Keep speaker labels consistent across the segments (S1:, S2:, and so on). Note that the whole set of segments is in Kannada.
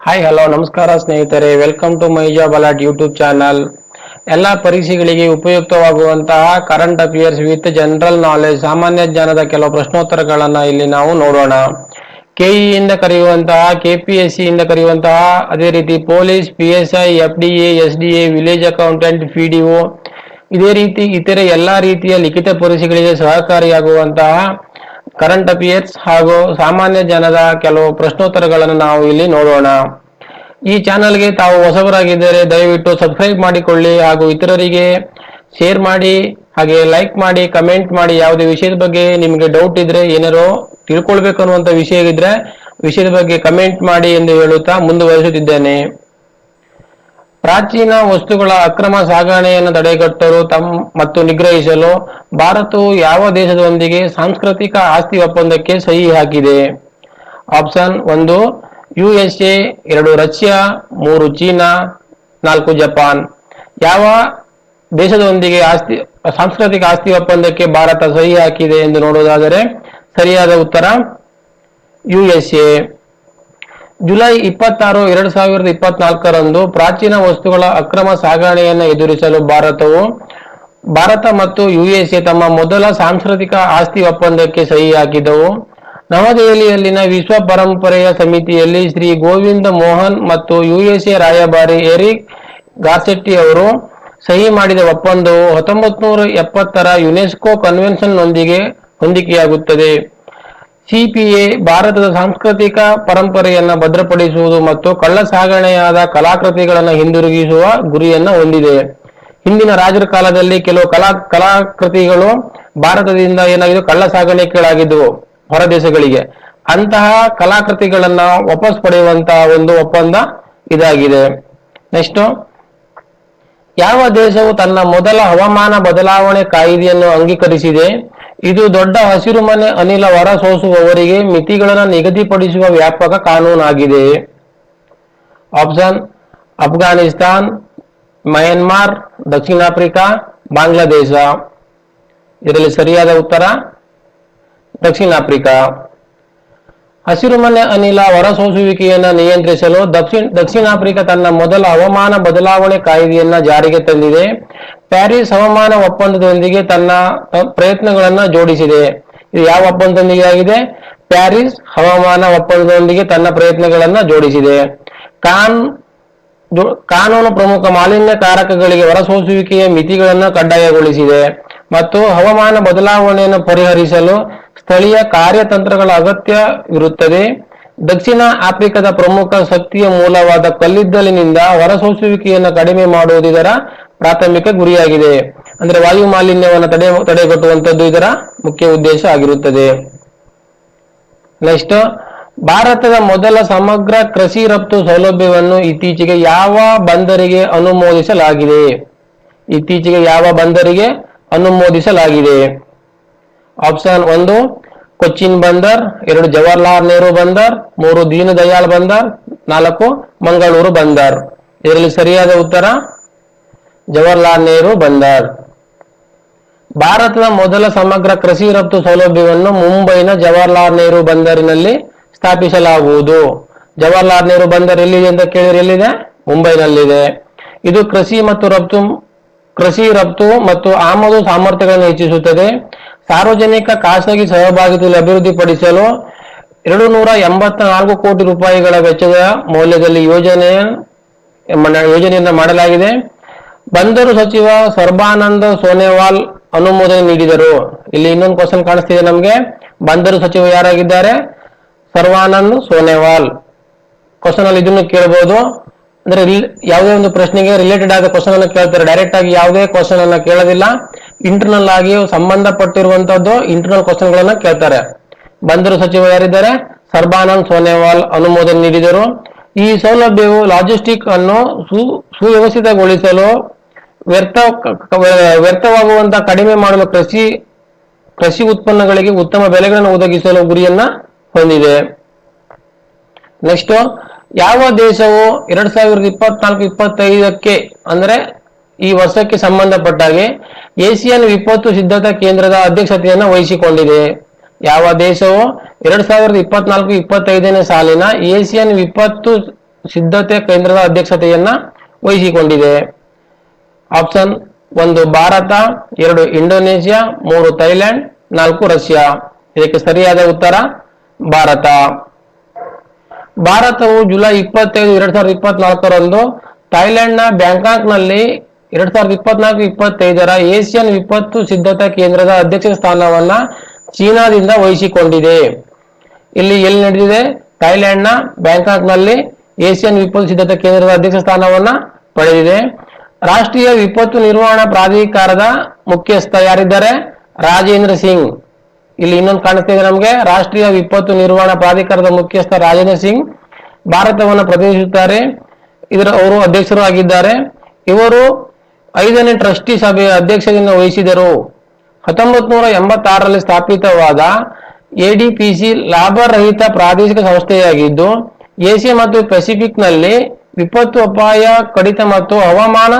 S1: ಹಾಯ್ ಹಲೋ ನಮಸ್ಕಾರ ಸ್ನೇಹಿತರೆ. Welcome to my job alert YouTube channel ಎಲ್ಲ ಪರೀಕ್ಷೆಗಳಿಗೆ ಉಪಯುಕ್ತವಾಗುವಂತಹ current affairs with general knowledge ಸಾಮಾನ್ಯ ಜ್ಞಾನದ ಕೆಲವು ಪ್ರಶ್ನೋತ್ತರಗಳನ್ನ ಇಲ್ಲಿ ನಾವು ನೋಡೋಣ. ಕೆಇ ಇಂದ ಕರೆಯುವಂತಹ ಕೆಪಿಎಸ್ಸಿ ಇಂದ ಕರೆಯುವಂತಹ, ಅದೇ ರೀತಿ police P S I F D A S D A village accountant PDO ಇದೇ ರೀತಿ ಇತರೆ ಎಲ್ಲಾ ರೀತಿಯ ಲಿಖಿತ ಪರೀಕ್ಷೆಗಳಿಗೆ ಸಹಕಾರಿಯಾಗುವಂತಹ ಕರೆಂಟ್ ಅಫೇರ್ಸ್ ಹಾಗೂ ಸಾಮಾನ್ಯ ಜನರ ಕೆಲವು ಪ್ರಶ್ನೋತ್ತರಗಳನ್ನು ನಾವು ಇಲ್ಲಿ ನೋಡೋಣ. ಈ ಚಾನಲ್ಗೆ ತಾವು ಹೊಸಬರಾಗಿದ್ದರೆ ದಯವಿಟ್ಟು ಸಬ್ಸ್ಕ್ರೈಬ್ ಮಾಡಿಕೊಳ್ಳಿ ಹಾಗೂ ಇತರರಿಗೆ ಶೇರ್ ಮಾಡಿ, ಹಾಗೆ ಲೈಕ್ ಮಾಡಿ ಕಮೆಂಟ್ ಮಾಡಿ ಯಾವುದೇ ವಿಷಯದ ಬಗ್ಗೆ ನಿಮಗೆ ಡೌಟ್ ಇದ್ರೆ ಏನಾರೋ ತಿಳ್ಕೊಳ್ಬೇಕು ಅನ್ನುವಂತ ವಿಷಯ ಇದ್ರೆ ವಿಷಯದ ಬಗ್ಗೆ ಕಮೆಂಟ್ ಮಾಡಿ ಎಂದು ಹೇಳುತ್ತಾ ಮುಂದುವರಿಸುತ್ತಿದ್ದೇನೆ. ಪ್ರಾಚೀನ ವಸ್ತುಗಳ ಅಕ್ರಮ ಸಾಗಣೆಯನ್ನು ತಡೆಗಟ್ಟಲು ತಮ್ಮ ಮತ್ತು ನಿಗ್ರಹಿಸಲು ಭಾರತವು ಯಾವ ದೇಶದೊಂದಿಗೆ ಸಾಂಸ್ಕೃತಿಕ ಆಸ್ತಿ ಒಪ್ಪಂದಕ್ಕೆ ಸಹಿ ಹಾಕಿದೆ? ಆಪ್ಷನ್ ಒಂದು, ಯುಎಸ್ಎ, ಎರಡು ರಷ್ಯಾ, ಮೂರು ಚೀನಾ, ನಾಲ್ಕು ಜಪಾನ್. ಯಾವ ದೇಶದೊಂದಿಗೆ ಆಸ್ತಿ, ಸಾಂಸ್ಕೃತಿಕ ಆಸ್ತಿ ಒಪ್ಪಂದಕ್ಕೆ ಭಾರತ ಸಹಿ ಹಾಕಿದೆ ಎಂದು ನೋಡುವುದಾದರೆ, ಸರಿಯಾದ ಉತ್ತರ, ಯುಎಸ್ಎ. ಜುಲೈ ಇಪ್ಪತ್ತಾರು, ಎರಡು ಸಾವಿರದ ಇಪ್ಪತ್ನಾಲ್ಕರಂದು ಪ್ರಾಚೀನ ವಸ್ತುಗಳ ಅಕ್ರಮ ಸಾಗಣೆಯನ್ನು ಎದುರಿಸಲು ಭಾರತವು, ಭಾರತ ಮತ್ತು ಯುಎಸ್ಎ ತಮ್ಮ ಮೊದಲ ಸಾಂಸ್ಕೃತಿಕ ಆಸ್ತಿ ಒಪ್ಪಂದಕ್ಕೆ ಸಹಿ ಹಾಕಿದವು ನವದೆಹಲಿಯಲ್ಲಿನ ವಿಶ್ವ ಪರಂಪರೆಯ ಸಮಿತಿಯಲ್ಲಿ ಶ್ರೀ ಗೋವಿಂದ ಮೋಹನ್ ಮತ್ತು ಯುಎಸ್ಎ ರಾಯಭಾರಿ ಎರಿಕ್ ಗಾಸೆಟ್ಟಿ ಅವರು ಸಹಿ ಮಾಡಿದ ಒಪ್ಪಂದವು ಹತ್ತೊಂಬತ್ತು ನೂರ ಎಪ್ಪತ್ತರ ಯುನೆಸ್ಕೋ ಕನ್ವೆನ್ಷನ್ನೊಂದಿಗೆ ಹೊಂದಿಕೆಯಾಗುತ್ತದೆ. ಸಿಪಿಎ ಭಾರತದ ಸಾಂಸ್ಕೃತಿಕ ಪರಂಪರೆಯನ್ನು ಭದ್ರಪಡಿಸುವುದು ಮತ್ತು ಕಳ್ಳ ಸಾಗಣೆಯಾದ ಕಲಾಕೃತಿಗಳನ್ನು ಹಿಂದಿರುಗಿಸುವ ಗುರಿಯನ್ನು ಹೊಂದಿದೆ. ಹಿಂದಿನ ರಾಜರ ಕಾಲದಲ್ಲಿ ಕೆಲವು ಕಲಾ, ಕಲಾಕೃತಿಗಳು ಭಾರತದಿಂದ ಏನಾಗಿದೆ ಕಳ್ಳ ಸಾಗಾಣಿಕೆಗಳಾಗಿದ್ದವು ಹೊರದೇಶಗಳಿಗೆ. ಅಂತಹ ಕಲಾಕೃತಿಗಳನ್ನ ವಾಪಸ್ ಪಡೆಯುವಂತಹ ಒಂದು ಒಪ್ಪಂದ ಇದಾಗಿದೆ. ನೆಕ್ಸ್ಟ್, ಯಾವ ದೇಶವು ತನ್ನ ಮೊದಲ ಹವಾಮಾನ ಬದಲಾವಣೆ ಕಾಯಿದೆಯನ್ನು ಅಂಗೀಕರಿಸಿದೆ? ಇದು ದೊಡ್ಡ ಹಸಿರುಮನೆ ಅನಿಲ ಹೊರಸೂಸುವವರಿಗೆ ಮಿತಿಗಳನ್ನು ನಿಗದಿಪಡಿಸುವ ವ್ಯಾಪಕ ಕಾನೂನಾಗಿದೆ. ಆಪ್ಷನ್ ಅಫ್ಘಾನಿಸ್ತಾನ್ ಮಯನ್ಮಾರ್, ದಕ್ಷಿಣ ಆಫ್ರಿಕಾ, ಬಾಂಗ್ಲಾದೇಶ. ಇದರಲ್ಲಿ ಸರಿಯಾದ ಉತ್ತರ, ದಕ್ಷಿಣ ಆಫ್ರಿಕಾ. ಹಸಿರುಮನೆ ಅನಿಲ ಹೊರಸೂಸುವಿಕೆಯನ್ನು ನಿಯಂತ್ರಿಸಲು ದಕ್ಷಿಣ ದಕ್ಷಿಣ ಆಫ್ರಿಕಾ ತನ್ನ ಮೊದಲ ಹವಾಮಾನ ಬದಲಾವಣೆ ಕಾಯ್ದೆಯನ್ನ ಜಾರಿಗೆ ತಂದಿದೆ. ಪ್ಯಾರಿಸ್ ಹವಾಮಾನ ಒಪ್ಪಂದದೊಂದಿಗೆ ತನ್ನ ಪ್ರಯತ್ನಗಳನ್ನು ಜೋಡಿಸಿದೆ. ಇದು ಯಾವ ಒಪ್ಪಂದದೊಂದಿಗೆ ಆಗಿದೆ? ಪ್ಯಾರಿಸ್ ಹವಾಮಾನ ಒಪ್ಪಂದದೊಂದಿಗೆ ತನ್ನ ಪ್ರಯತ್ನಗಳನ್ನ ಜೋಡಿಸಿದೆ. ಕಾನ್ ಕಾನೂನು ಪ್ರಮುಖ ಮಾಲಿನ್ಯಕಾರಕಗಳಿಗೆ ಹೊರಸೂಸುವಿಕೆಯ ಮಿತಿಗಳನ್ನು ಕಡ್ಡಾಯಗೊಳಿಸಿದೆ. ಮತ್ತು ಹವಾಮಾನ ಬದಲಾವಣೆಯನ್ನು ಪರಿಹರಿಸಲು ಸ್ಥಳೀಯ ಕಾರ್ಯತಂತ್ರಗಳ ಅಗತ್ಯವಿರುತ್ತದೆ ದಕ್ಷಿಣ ಆಫ್ರಿಕಾದ ಪ್ರಮುಖ ಶಕ್ತಿಯ ಮೂಲವಾದ ಕಲ್ಲಿದ್ದಲಿನಿಂದ ಹೊರಸೂಸುವಿಕೆಯನ್ನು ಕಡಿಮೆ ಮಾಡುವುದು ಪ್ರಾಥಮಿಕ ಗುರಿಯಾಗಿದೆ. ಅಂದ್ರೆ ವಾಯು ಮಾಲಿನ್ಯವನ್ನು ತಡೆ ತಡೆಗಟ್ಟುವಂತದ್ದು ಇದರ ಮುಖ್ಯ ಉದ್ದೇಶ ಆಗಿರುತ್ತದೆ. ನೆಕ್ಸ್ಟ್ ಭಾರತದ ಮೊದಲ ಸಮಗ್ರ ಕೃಷಿ ರಫ್ತು ಸೌಲಭ್ಯವನ್ನು ಇತ್ತೀಚೆಗೆ ಯಾವ ಬಂದರಿಗೆ ಅನುಮೋದಿಸಲಾಗಿದೆ? ಇತ್ತೀಚೆಗೆ ಯಾವ ಬಂದರಿಗೆ ಅನುಮೋದಿಸಲಾಗಿದೆ? ಆಪ್ಷನ್ ಒಂದು, ಕೊಚ್ಚಿನ್ ಬಂದರ್, ಎರಡು ಜವಾಹರ್ಲಾಲ್ ನೆಹರು ಬಂದರ್, ಮೂರು ದೀನದಯಾಳ್ ಬಂದರ್, ನಾಲ್ಕು ಮಂಗಳೂರು ಬಂದರ್. ಇದರಲ್ಲಿ ಸರಿಯಾದ ಉತ್ತರ ಜವಾಹರ್ಲಾಲ್ ನೆಹರು ಬಂದರ್. ಭಾರತದ ಮೊದಲ ಸಮಗ್ರ ಕೃಷಿ ರಫ್ತು ಸೌಲಭ್ಯವನ್ನು ಮುಂಬೈನ ಜವಾಹರ್ಲಾಲ್ ನೆಹರು ಬಂದರಿನಲ್ಲಿ ಸ್ಥಾಪಿಸಲಾಗುವುದು. ಜವಾಹರ್ಲಾಲ್ ನೆಹರು ಬಂದರ್ ಎಲ್ಲಿದೆ ಅಂತ ಕೇಳಿದ್ರೆ ಎಲ್ಲಿದೆ? ಮುಂಬೈನಲ್ಲಿದೆ. ಇದು ಕೃಷಿ ಮತ್ತು ರಫ್ತು, ಕೃಷಿ ರಫ್ತು ಮತ್ತು ಆಮದು ಸಾಮರ್ಥ್ಯಗಳನ್ನು ಹೆಚ್ಚಿಸುತ್ತದೆ. ಸಾರ್ವಜನಿಕ ಖಾಸಗಿ ಸಹಭಾಗಿತ್ವದಲ್ಲಿ ಅಭಿವೃದ್ಧಿಪಡಿಸಲು ಎರಡು ನೂರ ಎಂಬತ್ತ ನಾಲ್ಕು ಕೋಟಿ ರೂಪಾಯಿಗಳ ವೆಚ್ಚದ ಮೌಲ್ಯದಲ್ಲಿ ಯೋಜನೆ ಯೋಜನೆಯನ್ನು ಯೋಜನೆಯನ್ನ ಮಾಡಲಾಗಿದೆ. ಬಂದರು ಸಚಿವ ಸರ್ಬಾನಂದ ಸೋನೆವಾಲ್ ಅನುಮೋದನೆ ನೀಡಿದರು. ಇಲ್ಲಿ ಇನ್ನೊಂದು ಕ್ವಶನ್ ಕಾಣಿಸ್ತಿದೆ ನಮಗೆ. ಬಂದರು ಸಚಿವ ಯಾರಾಗಿದ್ದಾರೆ? ಸರ್ವಾನಂದ್ ಸೋನೆವಾಲ್. ಕ್ವಶನ್ ಅಲ್ಲಿ ಇದನ್ನು ಕೇಳಬಹುದು ಅಂದ್ರೆ ಯಾವುದೇ ಒಂದು ಪ್ರಶ್ನೆಗೆ ರಿಲೇಟೆಡ್ ಆದ ಕ್ವಶನ್ ಅನ್ನು ಕೇಳ್ತಾರೆ. ಡೈರೆಕ್ಟ್ ಆಗಿ ಯಾವುದೇ ಕ್ವಶನ್ ಅನ್ನ ಕೇಳೋದಿಲ್ಲ. ಇಂಟರ್ನಲ್ ಆಗಿ ಸಂಬಂಧಪಟ್ಟಿರುವಂತದ್ದು ಇಂಟರ್ನಲ್ ಕ್ವಶನ್ ಗಳನ್ನ ಕೇಳ್ತಾರೆ. ಬಂದರು ಸಚಿವ ಯಾರಿದ್ದಾರೆ? ಸರ್ಬಾನಂದ್ ಸೋನೆವಾಲ್ ಅನುಮೋದನೆ ನೀಡಿದರು. ಈ ಸೌಲಭ್ಯವು ಲಾಜಿಸ್ಟಿಕ್ ಅನ್ನು ಸುವ್ಯವಸ್ಥಿತಗೊಳಿಸಲು ವ್ಯರ್ಥ ವ್ಯರ್ಥವಾಗುವಂತ ಕಡಿಮೆ ಮಾಡಲು ಕೃಷಿ ಕೃಷಿ ಉತ್ಪನ್ನಗಳಿಗೆ ಉತ್ತಮ ಬೆಲೆಗಳನ್ನು ಒದಗಿಸಲು ಗುರಿಯನ್ನ ಹೊಂದಿದೆ. ನೆಕ್ಸ್ಟ್ ಯಾವ ದೇಶವು ಎರಡ್ ಸಾವಿರದ ಇಪ್ಪತ್ನಾಲ್ಕು, ಇಪ್ಪತ್ತೈದಕ್ಕೆ, ಅಂದ್ರೆ ಈ ವರ್ಷಕ್ಕೆ ಸಂಬಂಧಪಟ್ಟಾಗೆ ಹಾಗೆ ಏಸಿಯನ್ ವಿಪತ್ತು ಸಿದ್ಧತಾ ಕೇಂದ್ರದ ಅಧ್ಯಕ್ಷತೆಯನ್ನು ವಹಿಸಿಕೊಂಡಿದೆ. ಯಾವ ದೇಶವು ಎರಡ್ ಸಾವಿರದ ಇಪ್ಪತ್ನಾಲ್ಕು, ಇಪ್ಪತ್ತೈದನೇ ಸಾಲಿನ ಏಷಿಯನ್ ವಿಪತ್ತು ಸಿದ್ಧತೆ ಕೇಂದ್ರದ ಅಧ್ಯಕ್ಷತೆಯನ್ನ ವಹಿಸಿಕೊಂಡಿದೆ. ಆಪ್ಷನ್ ಒಂದು ಭಾರತ, ಎರಡು ಇಂಡೋನೇಷಿಯಾ, ಮೂರು ಥೈಲ್ಯಾಂಡ್, ನಾಲ್ಕು ರಷ್ಯಾ. ಇದಕ್ಕೆ ಸರಿಯಾದ ಉತ್ತರ ಭಾರತ. ಭಾರತವು ಜುಲೈ ಇಪ್ಪತ್ತೈದು, ಎರಡ್ ಸಾವಿರದ ಇಪ್ಪತ್ನಾಲ್ಕರಂದು ಥೈಲ್ಯಾಂಡ್ನ ಬ್ಯಾಂಕಾಕ್ನಲ್ಲಿ ಎರಡ್ ಸಾವಿರದ ಇಪ್ಪತ್ನಾಲ್ಕು, ಇಪ್ಪತ್ತೈದರ ಏಷ್ಯನ್ ವಿಪತ್ತು ಸಿದ್ಧತಾ ಕೇಂದ್ರದ ಅಧ್ಯಕ್ಷ ಸ್ಥಾನವನ್ನ ಚೀನಾದಿಂದ ವಹಿಸಿಕೊಂಡಿದೆ. ಇಲ್ಲಿ ಎಲ್ಲಿ ನಡೆದಿದೆ? ಥೈಲ್ಯಾಂಡ್ನ ಬ್ಯಾಂಕಾಕ್ನಲ್ಲಿ ಏಷ್ಯನ್ ವಿಪತ್ತು ಸಿದ್ಧತಾ ಕೇಂದ್ರದ ಅಧ್ಯಕ್ಷ ಸ್ಥಾನವನ್ನ ಪಡೆದಿದೆ. ರಾಷ್ಟ್ರೀಯ ವಿಪತ್ತು ನಿರ್ವಹಣಾ ಪ್ರಾಧಿಕಾರದ ಮುಖ್ಯಸ್ಥ ಯಾರಿದ್ದಾರೆ? ರಾಜೇಂದ್ರ ಸಿಂಗ್. ಇಲ್ಲಿ ಇನ್ನೊಂದು ಕಾಣಿಸ್ತಾ ಇದೆ ನಮಗೆ. ರಾಷ್ಟ್ರೀಯ ವಿಪತ್ತು ನಿರ್ವಹಣಾ ಪ್ರಾಧಿಕಾರದ ಮುಖ್ಯಸ್ಥ ರಾಜೇಂದ್ರ ಸಿಂಗ್ ಭಾರತವನ್ನು ಪ್ರತಿನಿಧಿಸುತ್ತಾರೆ. ಇದರ ಅವರು ಅಧ್ಯಕ್ಷರು ಆಗಿದ್ದಾರೆ. ಇವರು ಐದನೇ ಟ್ರಸ್ಟಿ ಸಭೆಯ ಅಧ್ಯಕ್ಷತೆಯನ್ನು ವಹಿಸಿದರು. ಹತ್ತೊಂಬತ್ ನೂರ ಎಂಬತ್ತಾರರಲ್ಲಿ ಸ್ಥಾಪಿತವಾದ ಎಡಿಪಿಸಿ ಲಾಭರಹಿತ ಪ್ರಾದೇಶಿಕ ಸಂಸ್ಥೆಯಾಗಿದ್ದು, ಏಷ್ಯಾ ಮತ್ತು ಪೆಸಿಫಿಕ್ನಲ್ಲಿ ವಿಪತ್ತು, ಅಪಾಯ, ಕಡಿತ ಮತ್ತು ಹವಾಮಾನ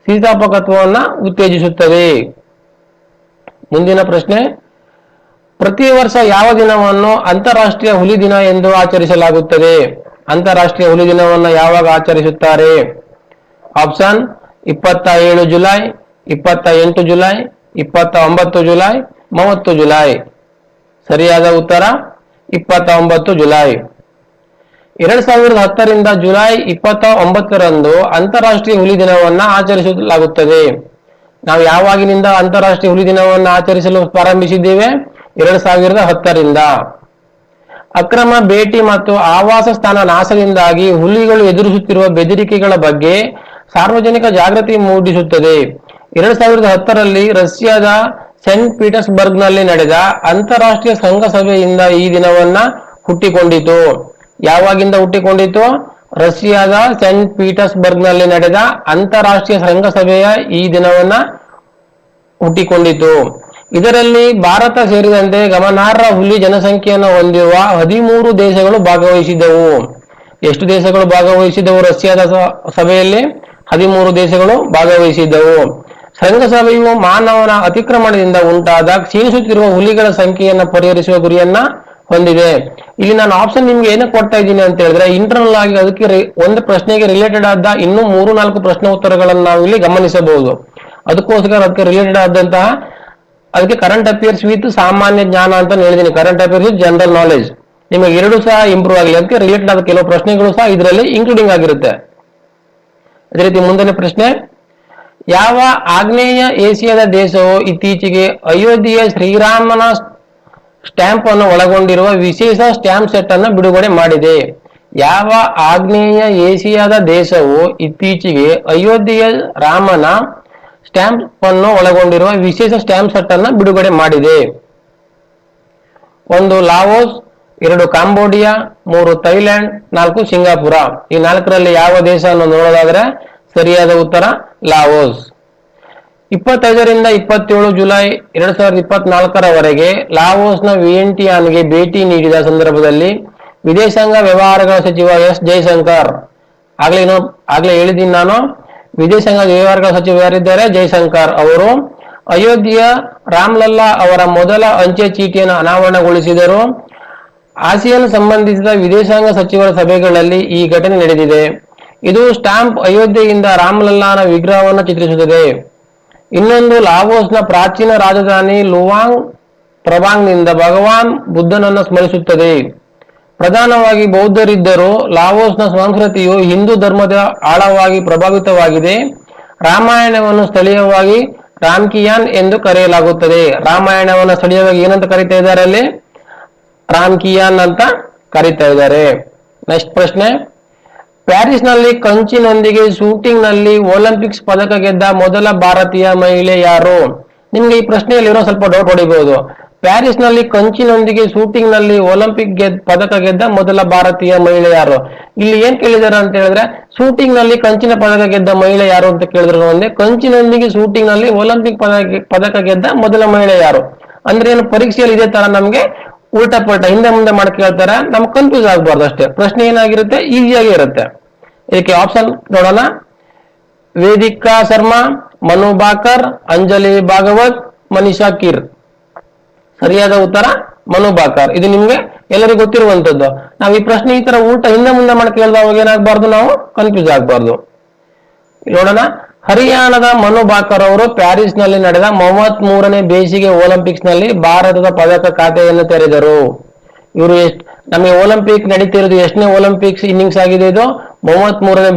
S1: ಸ್ಥಿತಾಪಕತ್ವವನ್ನು ಉತ್ತೇಜಿಸುತ್ತದೆ ಮುಂದಿನ ಪ್ರಶ್ನೆ, ಪ್ರತಿ ವರ್ಷ ಯಾವ ದಿನವನ್ನು ಅಂತಾರಾಷ್ಟ್ರೀಯ ಹುಲಿ ದಿನ ಎಂದು ಆಚರಿಸಲಾಗುತ್ತದೆ? ಅಂತಾರಾಷ್ಟ್ರೀಯ ಹುಲಿ ದಿನವನ್ನು ಯಾವಾಗ ಆಚರಿಸುತ್ತಾರೆ? ಆಪ್ಷನ್ ಇಪ್ಪತ್ತ ಏಳು ಜುಲೈ ಇಪ್ಪತ್ತ ಎಂಟು ಜುಲೈ ಇಪ್ಪತ್ತ ಒಂಬತ್ತು ಜುಲೈ, ಮೂವತ್ತು ಜುಲೈ. ಸರಿಯಾದ ಉತ್ತರ ಇಪ್ಪತ್ತ ಒಂಬತ್ತು ಜುಲೈ. ಎರಡ್ ಸಾವಿರದ ಹತ್ತರಿಂದ ಜುಲೈ ಇಪ್ಪತ್ತ ಒಂಬತ್ತರಂದು ಅಂತಾರಾಷ್ಟ್ರೀಯ ಹುಲಿ ದಿನವನ್ನ ಆಚರಿಸಲಾಗುತ್ತದೆ. ನಾವು ಯಾವಾಗಿನಿಂದ ಅಂತಾರಾಷ್ಟ್ರೀಯ ಹುಲಿ ದಿನವನ್ನು ಆಚರಿಸಲು ಪ್ರಾರಂಭಿಸಿದ್ದೇವೆ? ಎರಡ್ ಸಾವಿರದ ಹತ್ತರಿಂದ. ಅಕ್ರಮ ಭೇಟಿ ಮತ್ತು ಆವಾಸ ಸ್ಥಾನ ನಾಶದಿಂದಾಗಿ ಹುಲಿಗಳು ಎದುರಿಸುತ್ತಿರುವ ಬೆದರಿಕೆಗಳ ಬಗ್ಗೆ ಸಾರ್ವಜನಿಕ ಜಾಗೃತಿ ಮೂಡಿಸುತ್ತದೆ. ಎರಡ್ ಸಾವಿರದ ಹತ್ತರಲ್ಲಿ ರಷ್ಯಾದ ಸೆಂಟ್ ಪೀಟರ್ಸ್ಬರ್ಗ್ನಲ್ಲಿ ನಡೆದ ಅಂತಾರಾಷ್ಟ್ರೀಯ ಸಂಘ ಸಭೆಯಿಂದ ಈ ದಿನವನ್ನ ಹುಟ್ಟಿಕೊಂಡಿತು. ಯಾವಾಗಿಂದ ಹುಟ್ಟಿಕೊಂಡಿತು ರಷ್ಯಾದ ಸೆಂಟ್ ಪೀಟರ್ಸ್ಬರ್ಗ್ನಲ್ಲಿ ನಡೆದ ಅಂತಾರಾಷ್ಟ್ರೀಯ ಸಂಘಸಭೆಯ ಈ ದಿನವನ್ನ ಹುಟ್ಟಿಕೊಂಡಿತು ಇದರಲ್ಲಿ ಭಾರತ ಸೇರಿದಂತೆ ಗಮನಾರ್ಹ ಹುಲಿ ಜನಸಂಖ್ಯೆಯನ್ನು ಹೊಂದಿರುವ ಹದಿಮೂರು ದೇಶಗಳು ಭಾಗವಹಿಸಿದವು ಎಷ್ಟು ದೇಶಗಳು ಭಾಗವಹಿಸಿದವು ರಷ್ಯಾದ ಸಭೆಯಲ್ಲಿ? ಹದಿಮೂರು ದೇಶಗಳು ಭಾಗವಹಿಸಿದ್ದವು. ಸಂಘಸಭೆಯು ಮಾನವನ ಅತಿಕ್ರಮಣದಿಂದ ಉಂಟಾದ ಕ್ಷೀಣಿಸುತ್ತಿರುವ ಹುಲಿಗಳ ಸಂಖ್ಯೆಯನ್ನು ಪರಿಹರಿಸುವ ಗುರಿಯನ್ನ ಹೊಂದಿದೆ. ಇಲ್ಲಿ ನಾನು ಆಪ್ಷನ್ ನಿಮ್ಗೆ ಏನಕ್ಕೆ ಕೊಡ್ತಾ ಇದ್ದೀನಿ ಅಂತ ಹೇಳಿದ್ರೆ ಇಂಟರ್ನಲ್ ಆಗಿ ಅದಕ್ಕೆ ಒಂದು ಪ್ರಶ್ನೆಗೆ ರಿಲೇಟೆಡ್ ಆದ ಇನ್ನೂ ಮೂರು, ನಾಲ್ಕು ಪ್ರಶ್ನೆ ಉತ್ತರಗಳನ್ನು ನಾವು ಇಲ್ಲಿ ಗಮನಿಸಬಹುದು. ಅದಕ್ಕೋಸ್ಕರ ಅದಕ್ಕೆ ರಿಲೇಟೆಡ್ ಆದಂತಹ, ಅದಕ್ಕೆ ಕರೆಂಟ್ ಅಫೇರ್ಸ್ ವಿತ್ ಸಾಮಾನ್ಯ ಜ್ಞಾನ ಅಂತ ಹೇಳಿದ್ದೀನಿ current affairs with general knowledge ನಿಮಗೆ ಎರಡು ಸಹ ಇಂಪ್ರೂವ್ ಆಗಲಿ. ಅದಕ್ಕೆ ರಿಲೇಟೆಡ್ ಆದ ಕೆಲವು ಪ್ರಶ್ನೆಗಳು ಸಹ ಇದರಲ್ಲಿ ಇನ್ಕ್ಲೂಡಿಂಗ್ ಆಗಿರುತ್ತೆ. ಅದೇ ರೀತಿ ಮುಂದಿನ ಪ್ರಶ್ನೆ, ಯಾವ ಆಗ್ನೇಯ ಏಷ್ಯಾದ ದೇಶವು ಇತ್ತೀಚೆಗೆ ಅಯೋಧ್ಯೆಯ ಶ್ರೀರಾಮನ ಸ್ಟ್ಯಾಂಪ್ ಅನ್ನು ಒಳಗೊಂಡಿರುವ ವಿಶೇಷ ಸ್ಟ್ಯಾಂಪ್ ಸೆಟ್ ಅನ್ನು ಬಿಡುಗಡೆ ಮಾಡಿದೆ. ಯಾವ ಆಗ್ನೇಯ ಏಷಿಯಾದ ದೇಶವು ಇತ್ತೀಚೆಗೆ ಅಯೋಧ್ಯೆಯ ರಾಮನ ಸ್ಟ್ಯಾಂಪ್ ಅನ್ನು ಒಳಗೊಂಡಿರುವ ವಿಶೇಷ ಸ್ಟ್ಯಾಂಪ್ ಸೆಟ್ ಅನ್ನು ಬಿಡುಗಡೆ ಮಾಡಿದೆ. ಒಂದು ಲಾವೋಸ್, ಎರಡು ಕಾಂಬೋಡಿಯಾ, ಮೂರು ಥೈಲ್ಯಾಂಡ್, ನಾಲ್ಕು ಸಿಂಗಾಪುರ. ಈ ನಾಲ್ಕರಲ್ಲಿ ಯಾವ ದೇಶ ಅನ್ನು ನೋಡೋದಾದ್ರೆ ಸರಿಯಾದ ಉತ್ತರ ಲಾವೋಸ್. ಇಪ್ಪತ್ತೈದರಿಂದ ಇಪ್ಪತ್ತೇಳು ಜುಲೈ ಎರಡ್ ಸಾವಿರದ ಇಪ್ಪತ್ನಾಲ್ಕರವರೆಗೆ ಲಾವೋಸ್ನ ವಿಯೆಂಟಿಯಾನ್ಗೆ ಭೇಟಿ ನೀಡಿದ ಸಂದರ್ಭದಲ್ಲಿ ವಿದೇಶಾಂಗ ವ್ಯವಹಾರಗಳ ಸಚಿವ ಎಸ್ ಜೈಶಂಕರ್. ಆಗ್ಲೇ ಆಗ್ಲೇ ಹೇಳಿದ್ದೀನಿ ನಾನು. ವಿದೇಶಾಂಗ ವ್ಯವಹಾರಗಳ ಸಚಿವ ಯಾರಿದ್ದಾರೆ? ಜೈಶಂಕರ್ ಅವರು. ಅಯೋಧ್ಯೆಯ ರಾಮ್ಲಲ್ಲಾ ಅವರ ಮೊದಲ ಅಂಚೆ ಚೀಟಿಯನ್ನು ಅನಾವರಣಗೊಳಿಸಿದರು. ಆಸಿಯಾನ್ ಸಂಬಂಧಿಸಿದ ವಿದೇಶಾಂಗ ಸಚಿವರ ಸಭೆಗಳಲ್ಲಿ ಈ ಘಟನೆ ನಡೆದಿದೆ. ಇದು ಸ್ಟಾಂಪ್ ಅಯೋಧ್ಯೆಯಿಂದ ರಾಮ್ಲಲ್ಲಾನ ವಿಗ್ರಹವನ್ನು ಚಿತ್ರಿಸುತ್ತದೆ. ಇನ್ನೊಂದು ಲಾವೋಸ್ನ ಪ್ರಾಚೀನ ರಾಜಧಾನಿ ಲುವಾಂಗ್ ಪ್ರಭಾಂಗ್ನಿಂದ ಭಗವಾನ್ ಬುದ್ಧನನ್ನು ಸ್ಮರಿಸುತ್ತದೆ. ಪ್ರಧಾನವಾಗಿ ಬೌದ್ಧರಿದ್ದರೂ ಲಾವೋಸ್ನ ಸಂಸ್ಕೃತಿಯು ಹಿಂದೂ ಧರ್ಮದ ಆಳವಾಗಿ ಪ್ರಭಾವಿತವಾಗಿದೆ. ರಾಮಾಯಣವನ್ನು ಸ್ಥಳೀಯವಾಗಿ ರಾಮ್ಕಿಯಾನ್ ಎಂದು ಕರೆಯಲಾಗುತ್ತದೆ. ರಾಮಾಯಣವನ್ನು ಸ್ಥಳೀಯವಾಗಿ ಏನಂತ ಕರೀತಾ ಇದ್ದಾರೆ ಅಲ್ಲಿ? ರಾಮ್ಕಿಯಾನ್ ಅಂತ ಕರೀತಾ ಇದ್ದಾರೆ. ನೆಕ್ಸ್ಟ್ ಪ್ರಶ್ನೆ. ಪ್ಯಾರಿಸ್ನಲ್ಲಿ ಕಂಚಿನೊಂದಿಗೆ ಶೂಟಿಂಗ್ನಲ್ಲಿ ಒಲಿಂಪಿಕ್ಸ್ ಪದಕ ಗೆದ್ದ ಮೊದಲ ಭಾರತೀಯ ಮಹಿಳೆ ಯಾರು? ನಿಮ್ಗೆ ಈ ಪ್ರಶ್ನೆಯಲ್ಲಿ ಇರೋ ಸ್ವಲ್ಪ ಡೌಟ್ ಹೊಡಿಬಹುದು. ಪ್ಯಾರಿಸ್ನಲ್ಲಿ ಕಂಚಿನೊಂದಿಗೆ ಶೂಟಿಂಗ್ನಲ್ಲಿ ಒಲಿಂಪಿಕ್ ಪದಕ ಗೆದ್ದ ಮೊದಲ ಭಾರತೀಯ ಮಹಿಳೆ ಯಾರು? ಇಲ್ಲಿ ಏನ್ ಕೇಳಿದಾರೆ ಅಂತ ಹೇಳಿದ್ರೆ ಶೂಟಿಂಗ್ನಲ್ಲಿ ಕಂಚಿನ ಪದಕ ಗೆದ್ದ ಮಹಿಳೆ ಯಾರು ಅಂತ ಕೇಳಿದ್ರು ಒಂದೇ, ಕಂಚಿನೊಂದಿಗೆ ಶೂಟಿಂಗ್ನಲ್ಲಿ ಒಲಿಂಪಿಕ್ ಪದಕ ಗೆದ್ದ ಮೊದಲ ಮಹಿಳೆ ಯಾರು? ಅಂದ್ರೆ ಏನು ಪರೀಕ್ಷೆಯಲ್ಲಿ ಇದೇ ತರ ನಮ್ಗೆ ಉಲ್ಟಾ ಪಲ್ಟಾ, ಹಿಂದೆ ಮುಂದೆ ಮಾಡಿ ಕೇಳ್ತಾರೆ ನಮ್ಗೆ ಕನ್ಫ್ಯೂಸ್ ಆಗ್ಬಾರ್ದು ಅಷ್ಟೇ. ಪ್ರಶ್ನೆ ಏನಾಗಿರುತ್ತೆ? ಈಸಿಯಾಗಿ ಇರುತ್ತೆ. ಇದಕ್ಕೆ ಆಪ್ಷನ್ ನೋಡೋಣ. ವೇದಿಕಾ ಶರ್ಮಾ, ಮನು ಬಾಕರ್ ಅಂಜಲಿ ಭಾಗವತ್, ಮನೀಷಾ ಕಿರ್. ಸರಿಯಾದ ಉತ್ತರ, ಮನು ಬಾಕರ್ ಇದು ನಿಮ್ಗೆ ಎಲ್ಲರಿಗೂ ಗೊತ್ತಿರುವಂತದ್ದು. ನಾವು ಈ ಪ್ರಶ್ನೆ ಈ ತರ ಊಟ ಹಿಂದೆ ಮುಂದೆ ಮಾಡಿ ಕೇಳಿದವಾಗ ಏನಾಗಬಾರ್ದು ನಾವು? ಕನ್ಫ್ಯೂಸ್ ಆಗಬಾರ್ದು. ನೋಡೋಣ. ಹರಿಯಾಣದ ಮನು ಬಾಕರ್ ಅವರು ಪ್ಯಾರಿಸ್ನಲ್ಲಿ ನಡೆದ ಮೂವತ್ತ್ ಮೂರನೇ ಬೇಸಿಗೆ ಒಲಿಂಪಿಕ್ಸ್ನಲ್ಲಿ ಭಾರತದ ಪದಕ ಖಾತೆಯನ್ನು ತೆರೆದರು. ಇವರು ಎಷ್ಟು, ನಮಗೆ ಒಲಿಂಪಿಕ್ ನಡೀತಿರೋದು ಎಷ್ಟನೇ ಒಲಿಂಪಿಕ್ಸ್ ಇನ್ನಿಂಗ್ಸ್ ಆಗಿದೆ ಇದು? ಮೂವತ್ತ್ ಮೂರನೇ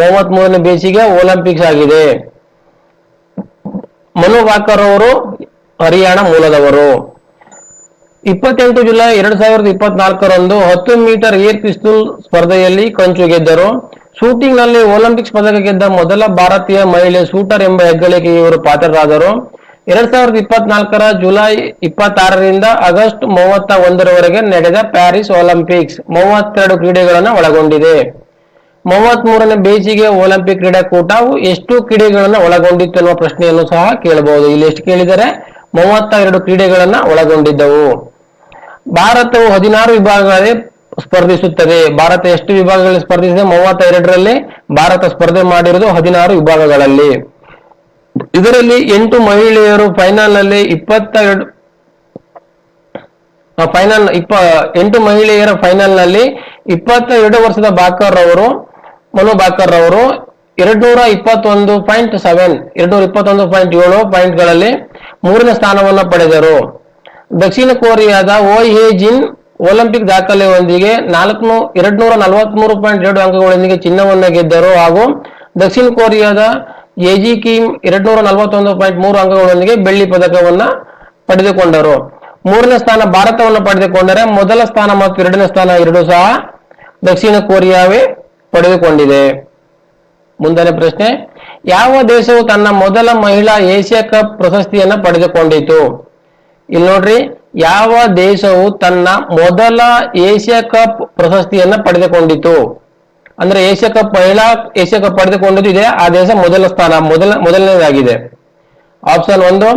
S1: ಮೂವತ್ತ್ ಮೂರನೇ ಬೇಸಿಗೆ ಒಲಿಂಪಿಕ್ಸ್ ಆಗಿದೆ. ಮನು ಬಾಕರ್ ಅವರು ಹರಿಯಾಣ ಮೂಲದವರು. ಇಪ್ಪತ್ತೆಂಟು ಜುಲೈ ಎರಡ್ ಸಾವಿರದ ಇಪ್ಪತ್ನಾಲ್ಕರಂದು ಹತ್ತು ಮೀಟರ್ ಏರ್ ಪಿಸ್ತೂಲ್ ಸ್ಪರ್ಧೆಯಲ್ಲಿ ಕಂಚು ಗೆದ್ದರು. ಶೂಟಿಂಗ್ನಲ್ಲಿ ಒಲಿಂಪಿಕ್ಸ್ ಪದಕ ಗೆದ್ದ ಮೊದಲ ಭಾರತೀಯ ಮಹಿಳೆ ಶೂಟರ್ ಎಂಬ ಹೆಗ್ಗಳಿಕೆ ಇವರು ಪಾತ್ರರಾದರು. ಎರಡ್ ಸಾವಿರದ ಇಪ್ಪತ್ನಾಲ್ಕರ ಜುಲೈ ಇಪ್ಪತ್ತಾರರಿಂದ ಆಗಸ್ಟ್ ಮೂವತ್ತ ಒಂದರವರೆಗೆ ನಡೆದ ಪ್ಯಾರಿಸ್ ಒಲಿಂಪಿಕ್ಸ್ ಮೂವತ್ತೆರಡು ಕ್ರೀಡೆಗಳನ್ನು ಒಳಗೊಂಡಿದೆ. ಮೂವತ್ತ್ ಮೂರನೇ ಬೇಸಿಗೆ ಒಲಿಂಪಿಕ್ ಕ್ರೀಡಾಕೂಟವು ಎಷ್ಟು ಕ್ರೀಡೆಗಳನ್ನು ಒಳಗೊಂಡಿತ್ತು ಅನ್ನುವ ಪ್ರಶ್ನೆಯನ್ನು ಸಹ ಕೇಳಬಹುದು. ಇಲ್ಲಿ ಎಷ್ಟು ಕೇಳಿದರೆ ಮೂವತ್ತ ಎರಡು ಕ್ರೀಡೆಗಳನ್ನು ಒಳಗೊಂಡಿದ್ದವು. ಭಾರತವು ಹದಿನಾರು ವಿಭಾಗಗಳಲ್ಲಿ ಸ್ಪರ್ಧಿಸುತ್ತದೆ. ಭಾರತ ಎಷ್ಟು ವಿಭಾಗಗಳಲ್ಲಿ ಸ್ಪರ್ಧಿಸಿದೆ? ಮೂವತ್ತ ಎರಡರಲ್ಲಿ ಭಾರತ ಸ್ಪರ್ಧೆ ಮಾಡಿರುವುದು ಹದಿನಾರು ವಿಭಾಗಗಳಲ್ಲಿ. ಇದರಲ್ಲಿ ಎಂಟು ಮಹಿಳೆಯರು ಫೈನಲ್ನಲ್ಲಿ ಇಪ್ಪತ್ತ ಎರಡು ಫೈನಲ್ ಇಪ್ಪ, ಎಂಟು ಮಹಿಳೆಯರ ಫೈನಲ್ನಲ್ಲಿ ಇಪ್ಪತ್ತ ಎರಡು ವರ್ಷದ ಬಾಕರ್ ಅವರು ಮನು ಬಾಕರ್ ಅವರು ಎರಡ್ನೂರ ಇಪ್ಪತ್ತೊಂದು ಪಾಯಿಂಟ್ ಸೆವೆನ್, ಎರಡ್ನೂರ ಇಪ್ಪತ್ತೊಂದು ಪಾಯಿಂಟ್ ಏಳು ಪಾಯಿಂಟ್ಗಳಲ್ಲಿ ಮೂರನೇ ಸ್ಥಾನವನ್ನು ಪಡೆದರು. ದಕ್ಷಿಣ ಕೊರಿಯಾದ ಓ ಹೇ ಜಿನ್ ಒಲಿಂಪಿಕ್ ದಾಖಲೆಯೊಂದಿಗೆ ನಾಲ್ಕು ಎರಡ್ನೂರ ನಲವತ್ಮೂರು ಪಾಯಿಂಟ್ ಎರಡು ಅಂಕಗಳೊಂದಿಗೆ ಚಿನ್ನವನ್ನು ಗೆದ್ದರು ಹಾಗೂ ದಕ್ಷಿಣ ಕೊರಿಯಾದ ಎಜಿ ಕಿಮ್ ಎರಡ್ನೂರ ನಲವತ್ತೊಂದು ಪಾಯಿಂಟ್ ಮೂರು ಅಂಕಗಳೊಂದಿಗೆ ಬೆಳ್ಳಿ ಪದಕವನ್ನ ಪಡೆದುಕೊಂಡರು. ಮೂರನೇ ಸ್ಥಾನ ಭಾರತವನ್ನು ಪಡೆದುಕೊಂಡರೆ ಮೊದಲ ಸ್ಥಾನ ಮತ್ತು ಎರಡನೇ ಸ್ಥಾನ ಎರಡೂ ಸಹ ದಕ್ಷಿಣ ಕೊರಿಯಾವೇ ಪಡೆದುಕೊಂಡಿದೆ. ಮುಂದನೇ ಪ್ರಶ್ನೆ, ಯಾವ ದೇಶವು ತನ್ನ ಮೊದಲ ಮಹಿಳಾ ಏಷ್ಯಾ ಕಪ್ ಪ್ರಶಸ್ತಿಯನ್ನ ಪಡೆದುಕೊಂಡಿತು? ಇಲ್ಲಿ ನೋಡ್ರಿ ಯಾವ ದೇಶವು ತನ್ನ ಮೊದಲ ಏಷ್ಯಾ ಕಪ್ ಪ್ರಶಸ್ತಿಯನ್ನ ಪಡೆದುಕೊಂಡಿತು? ಅಂದ್ರೆ ಏಷ್ಯಾ ಕಪ್ ಮಹಿಳಾ ಏಷ್ಯಾ ಕಪ್ ಪಡೆದುಕೊಂಡಿದ್ದು ಇದೆ, ಆ ದೇಶ ಮೊದಲ ಸ್ಥಾನ, ಮೊದಲ, ಮೊದಲನೇದಾಗಿದೆ. ಆಪ್ಷನ್ ಒಂದು,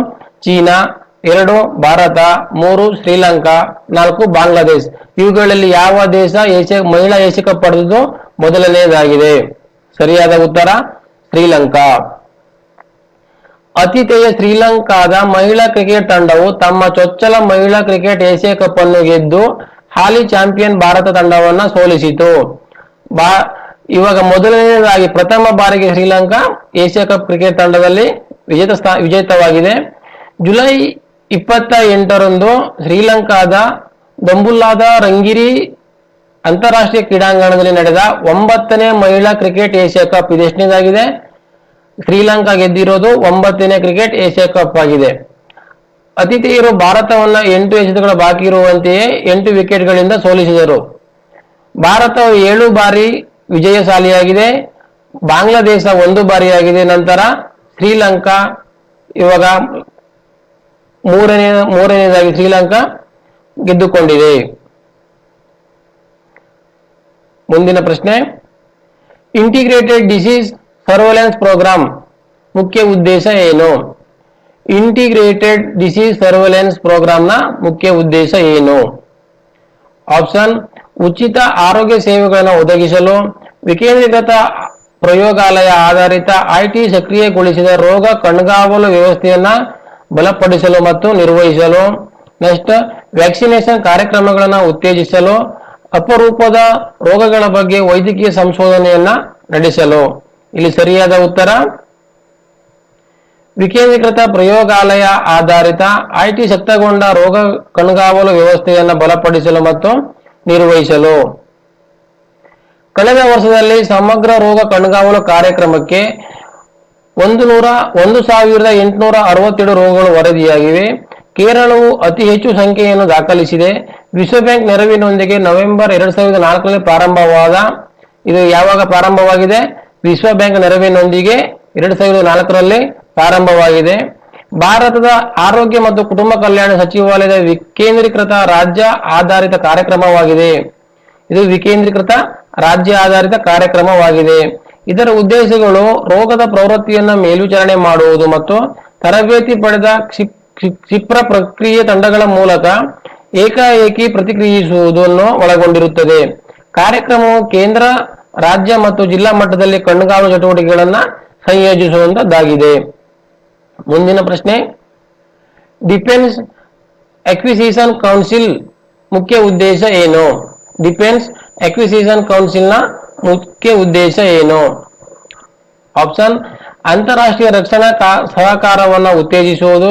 S1: ಚೀನಾ, ಎರಡು, ಭಾರತ, ಮೂರು, ಶ್ರೀಲಂಕಾ, ನಾಲ್ಕು, ಬಾಂಗ್ಲಾದೇಶ್. ಇವುಗಳಲ್ಲಿ ಯಾವ ದೇಶ ಏಷ್ಯಾ, ಮಹಿಳಾ ಏಷ್ಯಾ ಕಪ್ ಪಡೆದಿದ್ದು ಮೊದಲನೆಯದಾಗಿದೆ ಸರಿಯಾದ ಉತ್ತರ, ಶ್ರೀಲಂಕಾ. ಅತಿಥೇಯ ಶ್ರೀಲಂಕಾದ ಮಹಿಳಾ ಕ್ರಿಕೆಟ್ ತಂಡವು ತಮ್ಮ ಚೊಚ್ಚಲ ಮಹಿಳಾ ಕ್ರಿಕೆಟ್ ಏಷ್ಯಾ ಕಪ್ ಅನ್ನು ಗೆದ್ದು ಹಾಲಿ ಚಾಂಪಿಯನ್ ಭಾರತ ತಂಡವನ್ನ ಸೋಲಿಸಿತು. ಬಾ, ಇವಾಗ ಮೊದಲನೇದಾಗಿ ಪ್ರಥಮ ಬಾರಿಗೆ ಶ್ರೀಲಂಕಾ ಏಷ್ಯಾ ಕಪ್ ಕ್ರಿಕೆಟ್ ತಂಡದಲ್ಲಿ ವಿಜೇತ ಸ್ಥಾ, ವಿಜೇತವಾಗಿದೆ. ಜುಲೈ ಇಪ್ಪತ್ತ ಎಂಟರಂದು ಶ್ರೀಲಂಕಾದ ಬಂಬುಲ್ಲಾದ ರಂಗಿರಿ ಅಂತಾರಾಷ್ಟ್ರೀಯ ಕ್ರೀಡಾಂಗಣದಲ್ಲಿ ನಡೆದ ಒಂಬತ್ತನೇ ಮಹಿಳಾ ಕ್ರಿಕೆಟ್ ಏಷ್ಯಾ ಕಪ್ ಇದು ಎಷ್ಟನೇದಾಗಿದೆ? ಶ್ರೀಲಂಕಾ ಗೆದ್ದಿರೋದು ಒಂಬತ್ತನೇ ಕ್ರಿಕೆಟ್ ಏಷ್ಯಾ ಕಪ್ ಆಗಿದೆ. ಅತಿಥಿಯರು ಭಾರತವನ್ನ ಎಂಟು ಎಸೆತಗಳ ಬಾಕಿ ಇರುವಂತೆಯೇ ಎಂಟು ವಿಕೆಟ್ಗಳಿಂದ ಸೋಲಿಸಿದರು. ಭಾರತವು ಏಳು ಬಾರಿ ವಿಜಯಶಾಲಿಯಾಗಿದೆ. ಬಾಂಗ್ಲಾದೇಶ ಒಂದು ಬಾರಿಯಾಗಿದೆ. ನಂತರ ಶ್ರೀಲಂಕಾ ಇವಾಗ ಮೂರನೇ, ಮೂರನೇದಾಗಿ ಶ್ರೀಲಂಕಾ ಗೆದ್ದುಕೊಂಡಿದೆ. ಮುಂದಿನ ಪ್ರಶ್ನೆ ಇಂಟಿಗ್ರೇಟೆಡ್ ಡಿಸೀಸ್ ಸರ್ವೆಲೆನ್ಸ್ ಪ್ರೋಗ್ರಾಮ್ ಮುಖ್ಯ ಉದ್ದೇಶ ಏನು? ಇಂಟಿಗ್ರೇಟೆಡ್ ಡಿಸೀಸ್ ಸರ್ವೆಲೆನ್ಸ್ ಪ್ರೋಗ್ರಾಂನ ಮುಖ್ಯ ಉದ್ದೇಶ ಏನು? ಆಪ್ಷನ್ ಉಚಿತ ಆರೋಗ್ಯ ಸೇವೆಗಳನ್ನು ಒದಗಿಸಲು, ವಿಕೇಂದ್ರೀಕೃತ ಪ್ರಯೋಗಾಲಯ ಆಧಾರಿತ ಐಟಿ ಸಕ್ರಿಯಗೊಳಿಸಿದ ರೋಗ ಕಣ್ಗಾವಲು ವ್ಯವಸ್ಥೆಯನ್ನ ಬಲಪಡಿಸಲು ಮತ್ತು ನಿರ್ವಹಿಸಲು ನೆಕ್ಸ್ಟ್ ವ್ಯಾಕ್ಸಿನೇಷನ್ ಕಾರ್ಯಕ್ರಮಗಳನ್ನು ಉತ್ತೇಜಿಸಲು, ಅಪರೂಪದ ರೋಗಗಳ ಬಗ್ಗೆ ವೈದ್ಯಕೀಯ ಸಂಶೋಧನೆಯನ್ನ ನಡೆಸಲು. ಇಲ್ಲಿ ಸರಿಯಾದ ಉತ್ತರ? ವಿಕೇಂದ್ರೀಕೃತ ಪ್ರಯೋಗಾಲಯ ಆಧಾರಿತ ಐಟಿ ಶಕ್ತಗೊಂಡ ರೋಗ ಕಣ್ಗಾವಲು ವ್ಯವಸ್ಥೆಯನ್ನು ಬಲಪಡಿಸಲು ಮತ್ತು ನಿರ್ವಹಿಸಲು. ಕಳೆದ ವರ್ಷದಲ್ಲಿ ಸಮಗ್ರ ರೋಗ ಕಣ್ಗಾವಲು ಕಾರ್ಯಕ್ರಮಕ್ಕೆ ಒಂದು ನೂರ ಒಂದು ಸಾವಿರದ ಎಂಟುನೂರ ಅರವತ್ತೆರಡು ರೋಗಗಳು ವರದಿಯಾಗಿವೆ. ಕೇರಳವು ಅತಿ ಹೆಚ್ಚು ಸಂಖ್ಯೆಯನ್ನು ದಾಖಲಿಸಿದೆ. ವಿಶ್ವ ಬ್ಯಾಂಕ್ ನೆರವಿನೊಂದಿಗೆ ನವೆಂಬರ್ ಎರಡ್ ಸಾವಿರದ ನಾಲ್ಕರಲ್ಲಿ ಪ್ರಾರಂಭವಾದ, ಇದು ಯಾವಾಗ ಪ್ರಾರಂಭವಾಗಿದೆ? ವಿಶ್ವ ಬ್ಯಾಂಕ್ ನೆರವಿನೊಂದಿಗೆ ಎರಡ್ ಸಾವಿರದ ನಾಲ್ಕರಲ್ಲಿ ಪ್ರಾರಂಭವಾಗಿದೆ. ಭಾರತದ ಆರೋಗ್ಯ ಮತ್ತು ಕುಟುಂಬ ಕಲ್ಯಾಣ ಸಚಿವಾಲಯದ ವಿಕೇಂದ್ರೀಕೃತ ರಾಜ್ಯ ಆಧಾರಿತ ಕಾರ್ಯಕ್ರಮವಾಗಿದೆ. ಇದು ವಿಕೇಂದ್ರೀಕೃತ ರಾಜ್ಯ ಆಧಾರಿತ ಕಾರ್ಯಕ್ರಮವಾಗಿದೆ. ಇದರ ಉದ್ದೇಶಗಳು ರೋಗದ ಪ್ರವೃತ್ತಿಯನ್ನು ಮೇಲ್ವಿಚಾರಣೆ ಮಾಡುವುದು ಮತ್ತು ತರಬೇತಿ ಪಡೆದ ಕ್ಷಿಪ್ ಕ್ಷಿಪ್- ಕ್ಷಿಪ್ರ ಪ್ರಕ್ರಿಯೆ ತಂಡಗಳ ಮೂಲಕ ಏಕಾಏಕಿ ಪ್ರತಿಕ್ರಿಯಿಸುವುದನ್ನು ಒಳಗೊಂಡಿರುತ್ತದೆ. ಕಾರ್ಯಕ್ರಮವು ಕೇಂದ್ರ ರಾಜ್ಯ ಮತ್ತು ಜಿಲ್ಲಾ ಮಟ್ಟದಲ್ಲಿ ಕಣ್ಗಾವಲು ಚಟುವಟಿಕೆಗಳನ್ನ ಸಂಯೋಜಿಸುವಂತದ್ದಾಗಿದೆ. ಮುಂದಿನ ಪ್ರಶ್ನೆ, ಡಿಫೆನ್ಸ್ ಅಕ್ವಿಸಿಷನ್ ಕೌನ್ಸಿಲ್ ಮುಖ್ಯ ಉದ್ದೇಶ ಏನು? ಡಿಫೆನ್ಸ್ ಅಕ್ವಿಸಿಷನ್ ಕೌನ್ಸಿಲ್ನ ಮುಖ್ಯ ಉದ್ದೇಶ ಏನು? ಆಪ್ಷನ್, ಅಂತಾರಾಷ್ಟ್ರೀಯ ರಕ್ಷಣಾ ಸಹಕಾರವನ್ನು ಉತ್ತೇಜಿಸುವುದು,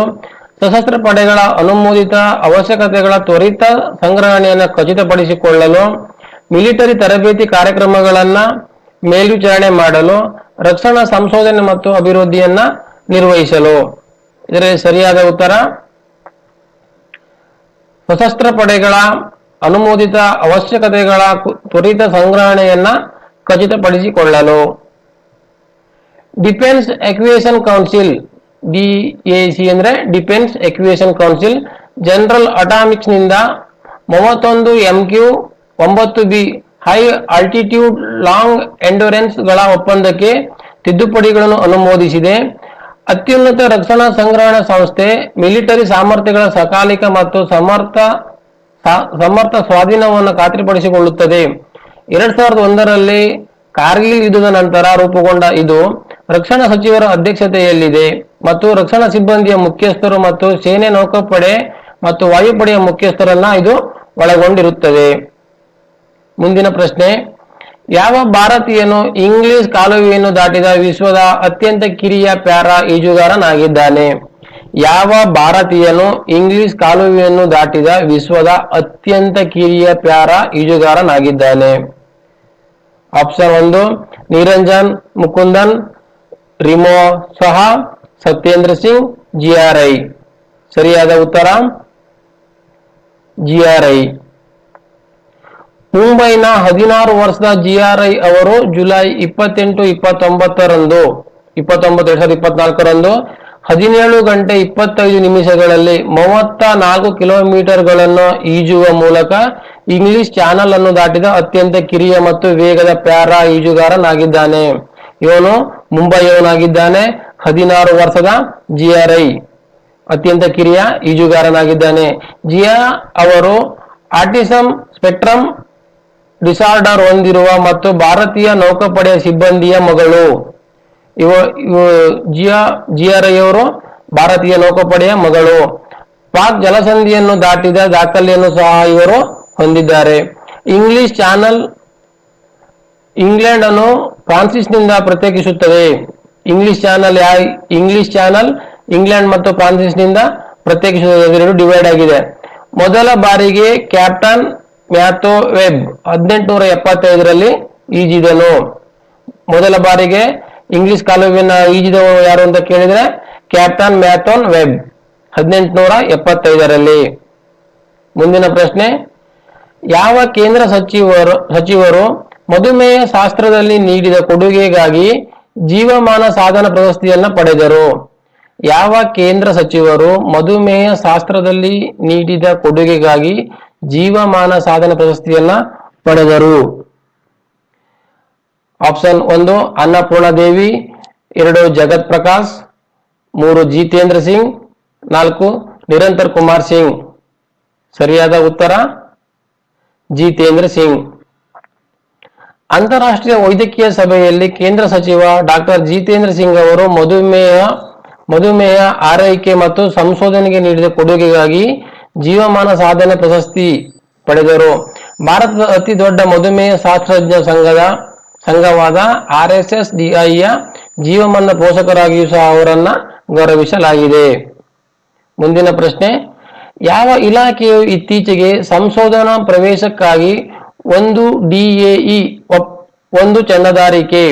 S1: ಸಶಸ್ತ್ರ ಪಡೆಗಳ ಅನುಮೋದಿತ ಅವಶ್ಯಕತೆಗಳ ತ್ವರಿತ ಸಂಗ್ರಹಣೆಯನ್ನು ಖಚಿತಪಡಿಸಿಕೊಳ್ಳಲು ಮಿಲಿಟರಿ ತರಬೇತಿ ಕಾರ್ಯಕ್ರಮಗಳನ್ನ ಮೇಲ್ವಿಚಾರಣೆ ಮಾಡಲು, ರಕ್ಷಣಾ ಸಂಶೋಧನೆ ಮತ್ತು ಅಭಿವೃದ್ಧಿಯನ್ನ ನಿರ್ವಹಿಸಲು. ಇದರ ಸರಿಯಾದ ಉತ್ತರ, ಸಶಸ್ತ್ರ ಪಡೆಗಳ ಅನುಮೋದಿತ ಅವಶ್ಯಕತೆಗಳ ತ್ವರಿತ ಸಂಗ್ರಹಣೆಯನ್ನ ಖಚಿತಪಡಿಸಿಕೊಳ್ಳಲು. Defence acquisition council B A C ಅಂದ್ರೆ ಡಿಫೆನ್ಸ್ ಎಕ್ವಿಯೇಷನ್ ಕೌನ್ಸಿಲ್, ಜನರಲ್ ಅಟಾಮಿಕ್ಸ್ನಿಂದ ಮೂವತ್ತೊಂದು ಎಂ ಕ್ಯೂ ಒಂಬತ್ತು ಬಿ ಹೈ ಆಲ್ಟಿಟ್ಯೂಡ್ ಲಾಂಗ್ ಎಂಡೋರೆನ್ಸ್ಗಳ ಒಪ್ಪಂದಕ್ಕೆ ತಿದ್ದುಪಡಿಗಳನ್ನು ಅನುಮೋದಿಸಿದೆ. ಅತ್ಯುನ್ನತ ರಕ್ಷಣಾ ಸಂಗ್ರಹಣಾ ಸಂಸ್ಥೆ, ಮಿಲಿಟರಿ ಸಾಮರ್ಥ್ಯಗಳ ಸಕಾಲಿಕ ಮತ್ತು ಸಮರ್ಥ ಸಮರ್ಥ ಸ್ವಾಧೀನವನ್ನು ಖಾತ್ರಿಪಡಿಸಿಕೊಳ್ಳುತ್ತದೆ. ಎರಡ್ ಸಾವಿರದ ಒಂದರಲ್ಲಿ ಕಾರ್ಗಿಲ್ ಯುದ್ಧದ ನಂತರ ರೂಪುಗೊಂಡ ಇದು ರಕ್ಷಣಾ ಸಚಿವರ ಅಧ್ಯಕ್ಷತೆಯಲ್ಲಿದೆ ಮತ್ತು ರಕ್ಷಣಾ ಸಿಬ್ಬಂದಿಯ ಮುಖ್ಯಸ್ಥರು ಮತ್ತು ಸೇನೆ ನೌಕಾಪಡೆ ಮತ್ತು ವಾಯುಪಡೆಯ ಮುಖ್ಯಸ್ಥರನ್ನ ಇದು ಒಳಗೊಂಡಿರುತ್ತದೆ. ಮುಂದಿನ ಪ್ರಶ್ನೆ, ಯಾವ ಭಾರತೀಯನು ಇಂಗ್ಲಿಷ್ ಕಾಲುವೆಯನ್ನು ದಾಟಿದ ವಿಶ್ವದ ಅತ್ಯಂತ ಕಿರಿಯ ಪ್ಯಾರಾ ಈಜುಗಾರನಾಗಿದ್ದಾನೆ? ಯಾವ ಭಾರತೀಯನು ಇಂಗ್ಲಿಷ್ ಕಾಲುವೆಯನ್ನು ದಾಟಿದ ವಿಶ್ವದ ಅತ್ಯಂತ ಕಿರಿಯ ಪ್ಯಾರಾ ಈಜುಗಾರನಾಗಿದ್ದಾನೆ? ಆಪ್ಷನ್ ಒಂದು, ನಿರಂಜನ್ ಮುಕುಂದನ್, ರಿಮೋ ಸಹ, ಸತ್ಯೇಂದ್ರ ಸಿಂಗ್ ಜಿಆರ್ಐ ಸರಿಯಾದ ಉತ್ತರ? ಜಿಆರ್ಐ ಮುಂಬೈನ ಹದಿನಾರು ವರ್ಷದ ಜಿಆರ್ಐ ಅವರು ಜುಲೈ ಇಪ್ಪತ್ತೆಂಟು, ಇಪ್ಪತ್ತೊಂಬತ್ತರಂದು, ಇಪ್ಪತ್ತೊಂಬತ್ತು, ಎರಡ್ ಸಾವಿರದ ಇಪ್ಪತ್ನಾಲ್ಕರಂದು ಹದಿನೇಳು ಗಂಟೆ ಇಪ್ಪತ್ತೈದು ನಿಮಿಷಗಳಲ್ಲಿ ಮೂವತ್ತ ನಾಲ್ಕು ಕಿಲೋಮೀಟರ್ಗಳನ್ನು ಈಜುವ ಮೂಲಕ ಇಂಗ್ಲಿಷ್ ಚಾನಲ್ ಅನ್ನು ದಾಟಿದ ಅತ್ಯಂತ ಕಿರಿಯ ಮತ್ತು ವೇಗದ ಪ್ಯಾರಾ ಈಜುಗಾರನಾಗಿದ್ದಾನೆ. ಇವನು ಮುಂಬೈಯವನಾಗಿದ್ದಾನೆ, ಹದಿನಾರು ವರ್ಷದ ಜಿಆರ್ಐ ಅತ್ಯಂತ ಕಿರಿಯ ಈಜುಗಾರನಾಗಿದ್ದಾನೆ. ಜಿಯಾ ಅವರು ಆಟಿಸಮ್ ಸ್ಪೆಕ್ಟ್ರಮ್ ಡಿಸಾರ್ಡರ್ ಹೊಂದಿರುವ ಮತ್ತು ಭಾರತೀಯ ನೌಕಾಪಡೆಯ ಸಿಬ್ಬಂದಿಯ ಮಗಳು. ಇವ ಇವ, ಜಿಯಾ ಅವರು ಭಾರತೀಯ ನೌಕಾಪಡೆಯ ಮಗಳು. ಪಾಕ್ ಜಲಸಂಧಿಯನ್ನು ದಾಟಿದ ದಾಖಲೆಯನ್ನು ಸಹ ಇವರು ಹೊಂದಿದ್ದಾರೆ. ಇಂಗ್ಲಿಷ್ ಚಾನಲ್ ಇಂಗ್ಲೆಂಡ್ ಅನ್ನು ಫ್ರಾನ್ಸಿಸ್ನಿಂದ ಪ್ರತ್ಯೇಕಿಸುತ್ತದೆ. ಇಂಗ್ಲಿಷ್ ಚಾನಲ್ ಯಾ, ಇಂಗ್ಲಿಷ್ ಚಾನಲ್ ಇಂಗ್ಲೆಂಡ್ ಮತ್ತು ಫ್ರಾನ್ಸಿಸ್ನಿಂದ ಪ್ರತ್ಯೇಕಿಸುತ್ತದೆ. ಡಿವೈಡ್ ಆಗಿದೆ. ಮೊದಲ ಬಾರಿಗೆ ಕ್ಯಾಪ್ಟನ್ ಮ್ಯಾಥೋ ವೆಬ್. ಹದಿನೆಂಟುನೂರ ಎಪ್ಪತ್ತೈದರಲ್ಲಿ ಈಜಿದನು. ಮೊದಲ ಬಾರಿಗೆ ಇಂಗ್ಲಿಷ್ ಕಾಲುವಿನ ಈಜಿದವರು ಯಾರು ಅಂತ ಕೇಳಿದ್ರೆ, ಕ್ಯಾಪ್ಟನ್ ಮ್ಯಾಥೋನ್ ವೆಬ್ ಹದಿನೆಂಟುನೂರ ಎಪ್ಪತ್ತೈದರಲ್ಲಿ ಮುಂದಿನ ಪ್ರಶ್ನೆ, ಯಾವ ಕೇಂದ್ರ ಸಚಿವರು ಸಚಿವರು ಮಧುಮೇಹ ಶಾಸ್ತ್ರದಲ್ಲಿ ನೀಡಿದ ಕೊಡುಗೆಗಾಗಿ ಜೀವಮಾನ ಸಾಧನ ಪ್ರಶಸ್ತಿಯನ್ನ ಪಡೆದರು? ಯಾವ ಕೇಂದ್ರ ಸಚಿವರು ಮಧುಮೇಹ ಶಾಸ್ತ್ರದಲ್ಲಿ ನೀಡಿದ ಕೊಡುಗೆಗಾಗಿ ಜೀವಮಾನ ಸಾಧನ ಪ್ರಶಸ್ತಿಯನ್ನ ಪಡೆದರು. ಆಪ್ಷನ್ ಒಂದು, ಅನ್ನಪೂರ್ಣ ದೇವಿ, ಎರಡು, ಜಗತ್ ಪ್ರಕಾಶ್, ಮೂರು, ಜಿತೇಂದ್ರ ಸಿಂಗ್, ನಾಲ್ಕು, ನಿರಂತರ್ ಕುಮಾರ್ ಸಿಂಗ್. ಸರಿಯಾದ ಉತ್ತರ? ಜಿತೇಂದ್ರ ಸಿಂಗ್. ಅಂತಾರಾಷ್ಟ್ರೀಯ ವೈದ್ಯಕೀಯ ಸಭೆಯಲ್ಲಿ ಕೇಂದ್ರ ಸಚಿವ ಡಾಕ್ಟರ್ ಜಿತೇಂದ್ರ ಸಿಂಗ್ ಅವರು ಮಧುಮೇಹ ಮಧುಮೇಹ ಆರೈಕೆ ಮತ್ತು ಸಂಶೋಧನೆಗೆ ನೀಡಿದ ಕೊಡುಗೆಗಾಗಿ ಜೀವಮಾನ ಸಾಧನೆ ಪ್ರಶಸ್ತಿ ಪಡೆದರು. ಭಾರತದ ಅತಿ ದೊಡ್ಡ ಮಧುಮೇಹ ಶಾಸ್ತ್ರಜ್ಞ ಸಂಘದ ಸಂಘವಾದ ಆರ್ ಎಸ್ ಎಸ್ ಡಿಐಯ ಜೀವಮಾನ ಪೋಷಕರಾಗಿಯೂ ಸಹ ಅವರನ್ನ ಗೌರವಿಸಲಾಗಿದೆ. ಮುಂದಿನ ಪ್ರಶ್ನೆ, ಯಾವ ಇಲಾಖೆಯು ಇತ್ತೀಚೆಗೆ ಸಂಶೋಧನಾ ಪ್ರವೇಶಕ್ಕಾಗಿ ಒಂದು ಡಿಎಇ ಒಂದು ಚಂದಾದಾರಿಕೆ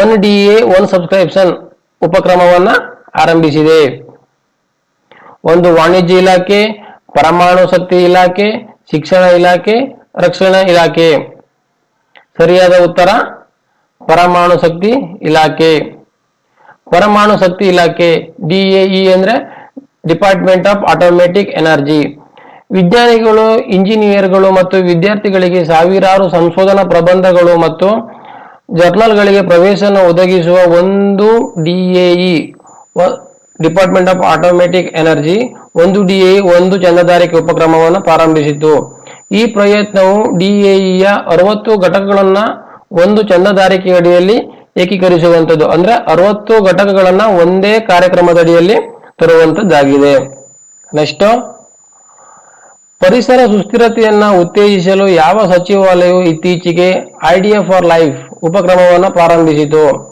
S1: ಒನ್ ಡಿಎ ಒನ್ ಸಬ್ಸ್ಕ್ರಿಪ್ಷನ್ ಉಪಕ್ರಮವನ್ನ ಆರಂಭಿಸಿದೆ. ಒಂದು ವಾಣಿಜ್ಯ ಇಲಾಖೆ, ಪರಮಾಣು ಶಕ್ತಿ ಇಲಾಖೆ, ಶಿಕ್ಷಣ ಇಲಾಖೆ, ರಕ್ಷಣಾ ಇಲಾಖೆ. ಸರಿಯಾದ ಉತ್ತರ? ಪರಮಾಣು ಶಕ್ತಿ ಇಲಾಖೆ. ಪರಮಾಣು ಶಕ್ತಿ ಇಲಾಖೆ, ಡಿಎಇ ಅಂದ್ರೆ ಡಿಪಾರ್ಟ್ಮೆಂಟ್ ಆಫ್ ಆಟೋಮೆಟಿಕ್ ಎನರ್ಜಿ ವಿಜ್ಞಾನಿಗಳು, ಇಂಜಿನಿಯರ್ಗಳು ಮತ್ತು ವಿದ್ಯಾರ್ಥಿಗಳಿಗೆ ಸಾವಿರಾರು ಸಂಶೋಧನಾ ಪ್ರಬಂಧಗಳು ಮತ್ತು ಜರ್ನಲ್ಗಳಿಗೆ ಪ್ರವೇಶನ ಒದಗಿಸುವ ಒಂದು DAE. Department of automatic energy ಒಂದು ಡಿಎ ಒಂದು ಚಂದಾದಾರಿಕೆ ಉಪಕ್ರಮವನ್ನು ಪ್ರಾರಂಭಿಸಿತು ಈ ಪ್ರಯತ್ನವು ಡಿಎಇಯ ಅರವತ್ತು ಘಟಕಗಳನ್ನ ಒಂದು ಚಂದಾದಾರಿಕೆ ಅಡಿಯಲ್ಲಿ ಏಕೀಕರಿಸುವಂಥದ್ದು. ಅಂದ್ರೆ ಅರವತ್ತು ಘಟಕಗಳನ್ನ ಒಂದೇ ಕಾರ್ಯಕ್ರಮದ ಅಡಿಯಲ್ಲಿ ತರುವಂತದ್ದಾಗಿದೆ ನೆಕ್ಸ್ಟ್ ಪರಿಸರ ಸುಸ್ಥಿರತೆಯನ್ನ ಉತ್ತೇಜಿಸಲು ಯಾವ ಸಚಿವಾಲಯವು ಇತ್ತೀಚೆಗೆ ಐಡಿಯಾ ಫಾರ್ ಲೈಫ್ ಉಪಕ್ರಮವನ್ನು ಪ್ರಾರಂಭಿಸಿತು.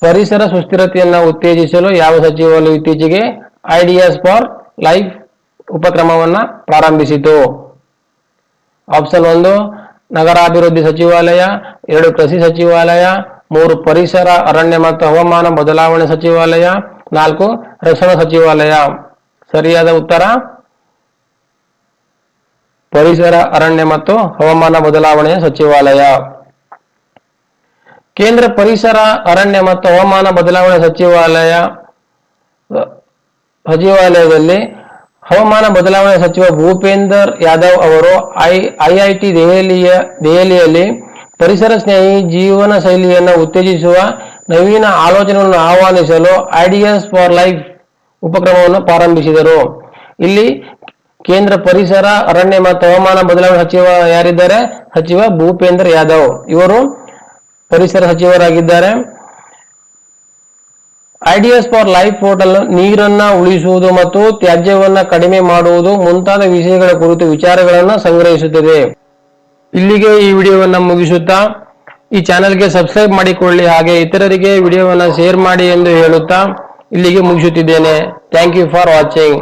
S1: ಪರಿಸರ ಸುಸ್ಥಿರತೆಯನ್ನು ಉತ್ತೇಜಿಸಲು ಯಾವ ಸಚಿವಾಲಯ ಇತ್ತೀಚೆಗೆ ಐಡಿಯಾಸ್ ಫಾರ್ ಲೈಫ್ ಉಪಕ್ರಮವನ್ನು ಪ್ರಾರಂಭಿಸಿತು? ಆಪ್ಷನ್ ಒಂದು, ನಗರಾಭಿವೃದ್ಧಿ ಸಚಿವಾಲಯ, ಎರಡು ಕೃಷಿ ಸಚಿವಾಲಯ, ಮೂರು ಪರಿಸರ, ಅರಣ್ಯ ಮತ್ತು ಹವಾಮಾನ ಬದಲಾವಣೆ ಸಚಿವಾಲಯ, ನಾಲ್ಕು ರಕ್ಷಣಾ ಸಚಿವಾಲಯ. ಸರಿಯಾದ ಉತ್ತರ? ಪರಿಸರ, ಅರಣ್ಯ ಮತ್ತು ಹವಾಮಾನ ಬದಲಾವಣೆಯ ಸಚಿವಾಲಯ. ಕೇಂದ್ರ ಪರಿಸರ, ಅರಣ್ಯ ಮತ್ತು ಹವಾಮಾನ ಬದಲಾವಣೆ ಸಚಿವಾಲಯ, ಸಚಿವಾಲಯದಲ್ಲಿ ಹವಾಮಾನ ಬದಲಾವಣೆ ಸಚಿವ ಭೂಪೇಂದರ್ ಯಾದವ್ ಅವರು ಐ ಐಐಟಿ ದೆಹಲಿಯ, ದೆಹಲಿಯಲ್ಲಿ ಪರಿಸರ ಸ್ನೇಹಿ ಜೀವನ ಶೈಲಿಯನ್ನು ಉತ್ತೇಜಿಸುವ ನವೀನ ಆಲೋಚನೆಗಳನ್ನು ಆಹ್ವಾನಿಸಲು ಐಡಿಯಾಸ್ ಫಾರ್ ಲೈಫ್ ಉಪಕ್ರಮವನ್ನು ಪ್ರಾರಂಭಿಸಿದರು. ಇಲ್ಲಿ ಕೇಂದ್ರ ಪರಿಸರ, ಅರಣ್ಯ ಮತ್ತು ಹವಾಮಾನ ಬದಲಾವಣೆ ಸಚಿವ ಯಾರಿದ್ದಾರೆ? ಸಚಿವ ಭೂಪೇಂದ್ರ ಯಾದವ್. ಇವರು ಪರಿಸರ ಸಚಿವರಾಗಿದ್ದಾರೆ. ಐಡಿಯಾಸ್ ಫಾರ್ ಲೈಫ್ ಪೋರ್ಟಲ್ ನೀರನ್ನ ಉಳಿಸುವುದು ಮತ್ತು ತ್ಯಾಜ್ಯವನ್ನ ಕಡಿಮೆ ಮಾಡುವುದು ಮುಂತಾದ ವಿಷಯಗಳ ಕುರಿತು ವಿಚಾರಗಳನ್ನು ಸಂಗ್ರಹಿಸುತ್ತದೆ. ಇಲ್ಲಿಗೆ ಈ ವಿಡಿಯೋವನ್ನ ಮುಗಿಸುತ್ತಾ, ಈ ಚಾನೆಲ್ಗೆ ಸಬ್ಸ್ಕ್ರೈಬ್ ಮಾಡಿಕೊಳ್ಳಿ, ಹಾಗೆ ಇತರರಿಗೆ ವಿಡಿಯೋವನ್ನ ಶೇರ್ ಮಾಡಿ ಎಂದು ಹೇಳುತ್ತಾ, ಇಲ್ಲಿಗೆ ಮುಗಿಸುತ್ತಿದ್ದೇನೆ. Thank you for watching